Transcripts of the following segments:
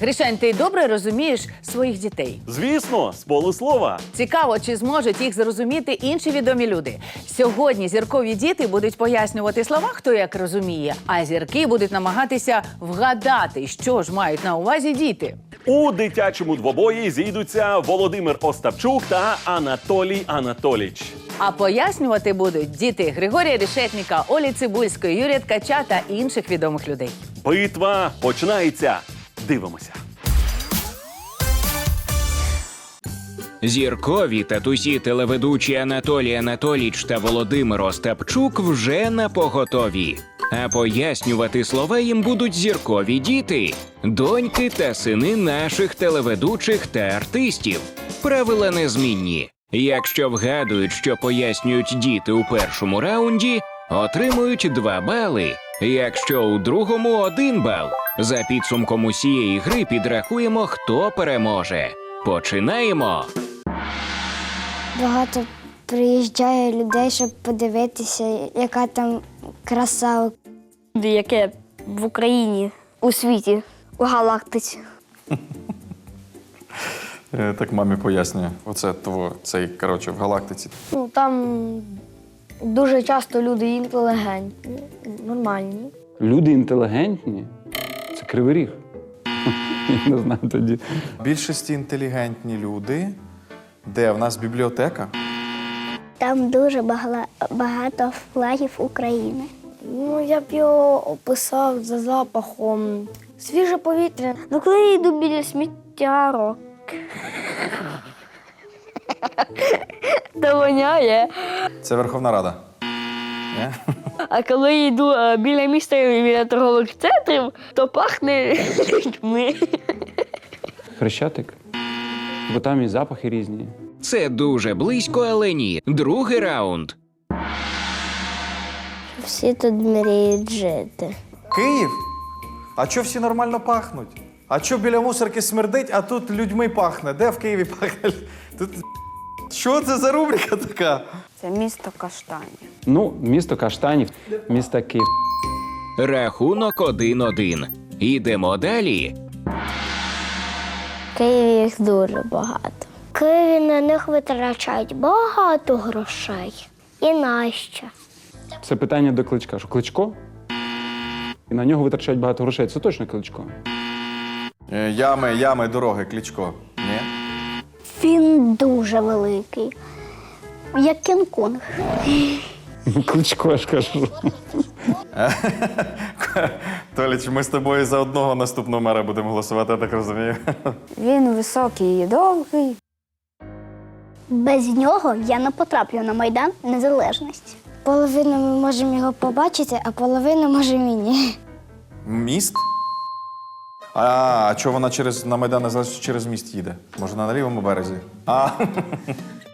Гришань, ти добре розумієш своїх дітей? Звісно, з полуслова. Цікаво, чи зможуть їх зрозуміти інші відомі люди. Сьогодні зіркові діти будуть пояснювати слова, хто як розуміє, а зірки будуть намагатися вгадати, що ж мають на увазі діти. У дитячому двобої зійдуться Володимир Остапчук та Анатолій Анатоліч. А пояснювати будуть діти Григорія Решетніка, Олі Цибульської, Юрія Ткача та інших відомих людей. Битва починається. Дивимося. Зіркові татусі телеведучі Анатолій Анатоліч та Володимир Остапчук вже на поготові. А пояснювати слова їм будуть зіркові діти, доньки та сини наших телеведучих та артистів. Правила незмінні. Якщо вгадують, що пояснюють діти у першому раунді, отримують 2 бали. Якщо у другому 1 бал. За підсумком усієї гри підрахуємо, хто переможе. Починаємо. Багато приїжджає людей, щоб подивитися, яка там краса. яке в Україні, у світі, у галактиці. Е, Так мамі пояснює. Оце того, цей, коротше, в галактиці. Ну там дуже часто люди інтелігентні, нормальні. Люди інтелігентні. Це кривий ріг. Я не знаю тоді. Більшості інтелігентні люди. Де в нас бібліотека? Там дуже багато флагів України. Ну, я б його описав за запахом. Свіже повітря. Ну, коли я йду біля сміттярок. Воняє. Це Верховна Рада. Ні? А коли я йду е, біля міста і біля торгових центрів, то пахне людьми. Хрещатик. Бо там і запахи різні. Це дуже близько, але ні. Другий раунд. Всі тут мріють жити. Київ? А чо всі нормально пахнуть? А чо біля мусорки смердить, а тут людьми пахне? Де в Києві пахне? Тут... Що це за рубрика така? Це місто Каштанів. Ну, місто Каштанів, місто Київ. Рахунок 1-1. Ідемо далі. В Києві їх дуже багато. В Києві на них витрачають багато грошей. І нащо? Це питання до кличка. Що кличко? І на нього витрачають багато грошей. Це точно кличко. Е, Ями, ями, дороги, клічко. Ні? Він дуже великий. Як Кінг-Конг. Кличко, я ж кажу. Толіч, ми з тобою за одного наступного мера будемо голосувати, я так розумію. Він високий і довгий. Без нього я не потраплю на Майдан Незалежності. Половину ми можемо його побачити, а половину можемо і ні. Міст? А, а чого вона через на Майдан Незалежності через міст їде? Може, на лівому березі? А,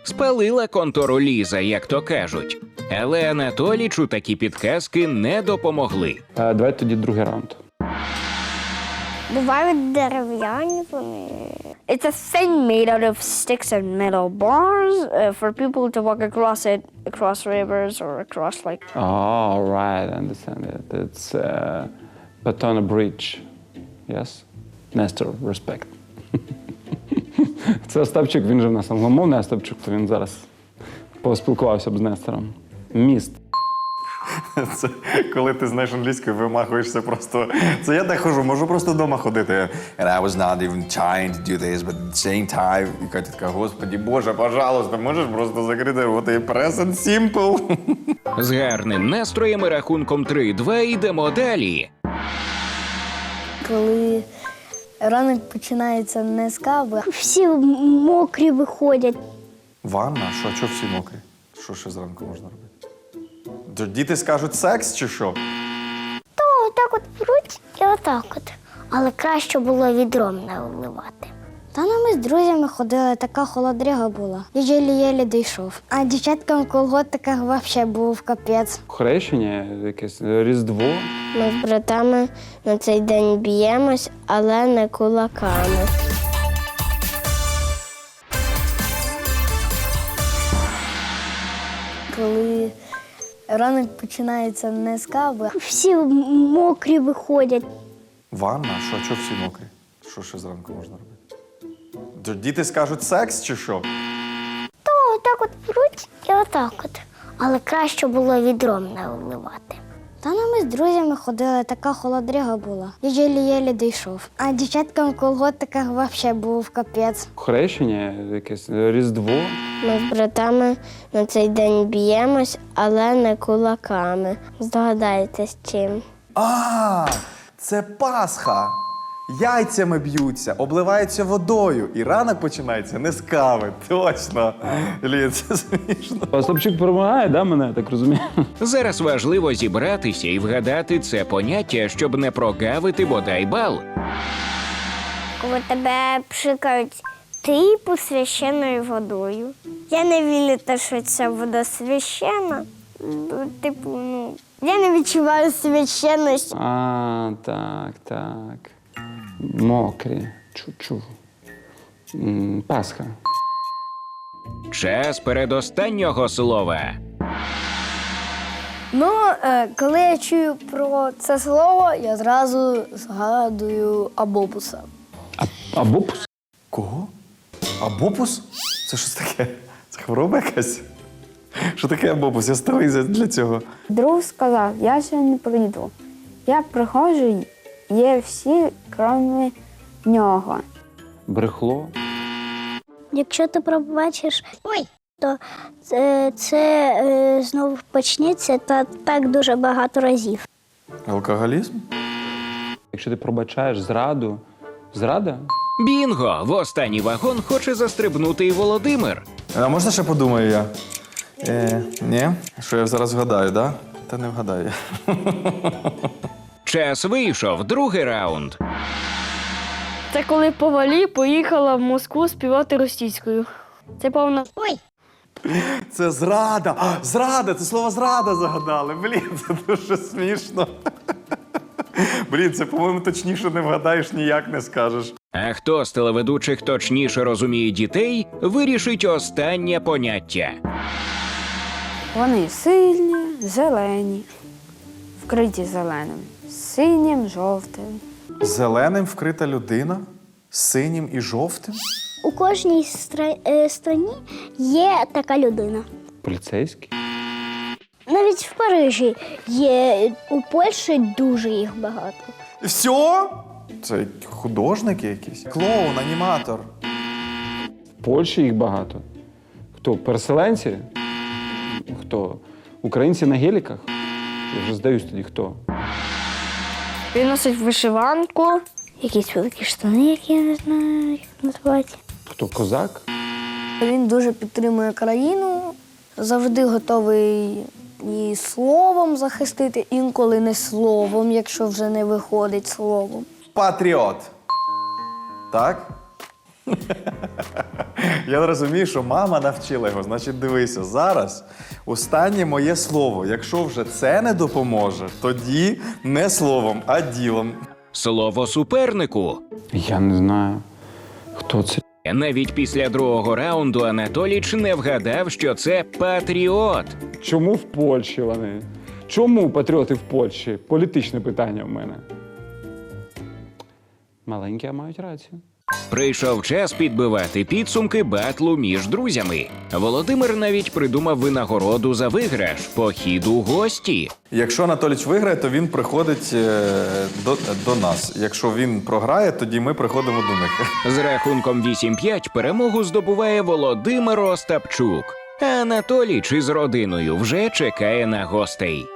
Спалила контору Ліза, як то кажуть. Але Анатолічу такі підказки не допомогли. Е, Давайте тоді другий раунд. Бувають дерев'яні вони. It's a thing made out of sticks and metal bars uh, for people to walk across it, across rivers or across like. Oh, right, I understand it. It's uh, Patona Bridge. Yes? Nestor, respect. Це Остапчук, він же в нас англомовний Остапчук, то він зараз поспілкувався б з Нестором. Міст. це коли ти знаєш англійською, вимахуєшся просто. Це я так хожу, можу просто вдома ходити. And I was not even trying to do this, but at the same time, і Катя така, господі Боже, пожалуйста, можеш просто закрити рота і present simple. З гарним настроєм і рахунком 3-2 йдемо далі. Коли ранок починається не з кави, Всі мокрі виходять. Ванна? Що, що всі мокрі? Що ще зранку можна робити? Діти скажуть секс чи що? То отак от беруть і отак от. Але краще було відром не вливати. Та ну ми з друзями ходили, така холодряга була. Я єлі-єлі дійшов. А дівчаткам в колготиках взагалі був капець. Хрещення, якесь Різдво. Ми з братами на цей день б'ємось, але не кулаками. коли ранок починається не з кави, Всі мокрі виходять. Ванна? Що, що всі мокрі? Що ще зранку можна робити? То Діти скажуть секс чи що? То отак от беруть і отак от. Але краще було відром не вливати. Та ну ми з друзями ходили, така холодряга була. Я єлі-єлі дійшов. А дівчаткам в колготиках взагалі був капець. Хрещення, якесь Різдво. Ми з братами на цей день б'ємось, але не кулаками. Здогадайтесь чим. А, це Пасха. Яйцями б'ються, обливаються водою, і ранок починається не з кави. Точно. Лі, це смішно. Остапчук перемагає, да, мене, так розумію? Зараз важливо зібратися і вгадати це поняття, щоб не прогавити бодай бал. Коли тебе пшикають типу священною водою. Я не вірю, те, що ця вода священна. Типу, ну, я не відчуваю священності. А, так, так. Мокрі. Чу-чу. Пасха. Час передостаннього слова. Ну, е, коли я чую про це слово, я зразу згадую абобуса. Або пус. Кого? Абопус? Це щось таке? Це хвороба якась? Що таке абопус? Я старий для цього. Друг сказав, я ще не прийду. Я приходжу, є всі, крім нього. Брехло. Якщо ти пробачиш, ой, то це, це е, знову почнеться та так дуже багато разів. Алкоголізм? Якщо ти пробачаєш зраду, зрада? Бінго! В останній вагон хоче застрибнути і Володимир. А можна ще подумаю я? Е, ні? Що я зараз вгадаю, так? Да? Та не вгадаю. Час вийшов, другий раунд. Це коли Повалі поїхала в Москву співати російською. Це повно. Ой, Це зрада! А, зрада! Це слово зрада загадали. Блін, це дуже смішно. Блін, це, по-моєму, точніше не вгадаєш, ніяк не скажеш. А хто з телеведучих точніше розуміє дітей, вирішить останнє поняття. Вони сильні, зелені, вкриті зеленим, синім, жовтим. Зеленим вкрита людина, синім і жовтим. у кожній стра- е, страні є така людина. Поліцейський? Навіть в Парижі є у Польщі дуже їх багато. Все? Це художники якісь. Клоун, аніматор. В Польщі їх багато. Хто? Переселенці? Хто? Українці на геліках? Я вже здаюсь тоді, хто? Він носить вишиванку. Якісь великі штани, які я не знаю, як називати. Хто козак? Він дуже підтримує країну, завжди готовий і словом захистити, інколи не словом, якщо вже не виходить словом. Патріот. Так? Я розумію, що мама навчила його. Значить, дивися, зараз останнє моє слово. Якщо вже це не допоможе, тоді не словом, а ділом. Слово супернику. Я не знаю. Хто це? Навіть після другого раунду Анатоліч не вгадав, що це патріот. Чому в Польщі вони? Чому патріоти в Польщі? Політичне питання в мене. Маленькі, а мають рацію. Прийшов час підбивати підсумки батлу між друзями. Володимир навіть придумав винагороду за виграш похід у гості. Якщо Анатоліч виграє, то він приходить е, до, до нас. Якщо він програє, тоді ми приходимо до них. З рахунком 8-5 перемогу здобуває Володимир Остапчук. А Анатоліч із родиною вже чекає на гостей.